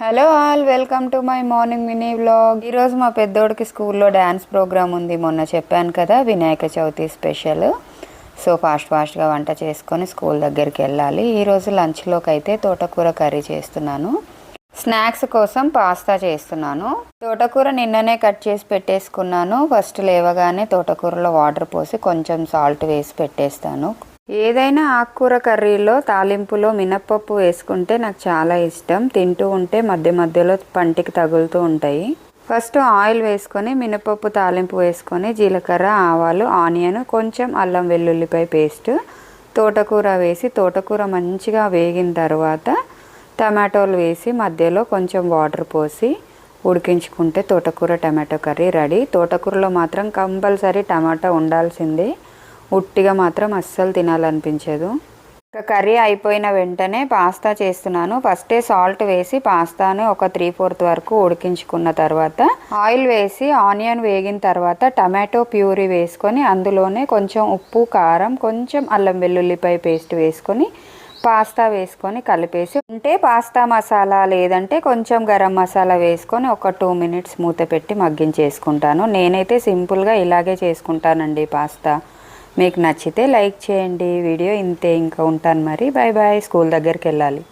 Hello all welcome to my morning mini vlog ఈరోజు మా పెద్దోడికి స్కూల్లో డ్యాన్స్ ప్రోగ్రామ్ ఉంది. మొన్న చెప్పాను కదా Vinayaka Chavithi special. So fast ఫాస్ట్గా వంట చేసుకొని స్కూల్ దగ్గరికి వెళ్ళాలి. ఈరోజు లంచ్లోకి అయితే తోటకూర కర్రీ చేస్తున్నాను. స్నాక్స్ కోసం పాస్తా చేస్తున్నాను. తోటకూర నిన్ననే కట్ చేసి పెట్టేసుకున్నాను. ఫస్ట్ లేవగానే తోటకూరలో వాటర్ పోసి కొంచెం సాల్ట్ వేసి పెట్టేస్తాను. ఏదైనా ఆకుకూర కర్రీలో తాలింపులో మినప్పప్పు వేసుకుంటే నాకు చాలా ఇష్టం. తింటూ ఉంటే మధ్య మధ్యలో పంటికి తగులుతూ ఉంటాయి. ఫస్ట్ ఆయిల్ వేసుకొని మినపప్పు తాలింపు వేసుకొని జీలకర్ర ఆవాలు ఆనియన్ కొంచెం అల్లం వెల్లుల్లిపై పేస్ట్ తోటకూర వేసి తోటకూర మంచిగా వేగిన తర్వాత టమాటోలు వేసి మధ్యలో కొంచెం వాటర్ పోసి ఉడికించుకుంటే తోటకూర టమాటో కర్రీ రెడీ. తోటకూరలో మాత్రం కంపల్సరీ టమాటా ఉండాల్సిందే. ఉట్టిగా మాత్రం అస్సలు తినాలనిపించదు. ఇక కర్రీ అయిపోయిన వెంటనే పాస్తా చేస్తున్నాను. ఫస్టే సాల్ట్ వేసి పాస్తాను ఒక త్రీ ఫోర్త్ వరకు ఉడికించుకున్న తర్వాత ఆయిల్ వేసి ఆనియన్ వేగిన తర్వాత టమాటో ప్యూరీ వేసుకొని అందులోనే కొంచెం ఉప్పు కారం కొంచెం అల్లం వెల్లుల్లిపాయ పేస్ట్ వేసుకొని పాస్తా వేసుకొని కలిపేసి ఉంటే పాస్తా మసాలా లేదంటే కొంచెం గరం మసాలా వేసుకొని ఒక టూ మినిట్స్ మూత పెట్టి మగ్గించేసుకుంటాను. నేనైతే సింపుల్గా ఇలాగే చేసుకుంటానండి పాస్తా. మీకు నచ్చితే లైక్ చేయండి వీడియో ఇంతే ఇంకా ఉంటాను మరి. బాయ్ బాయ్ స్కూల్ దగ్గరికి వెళ్ళాలి.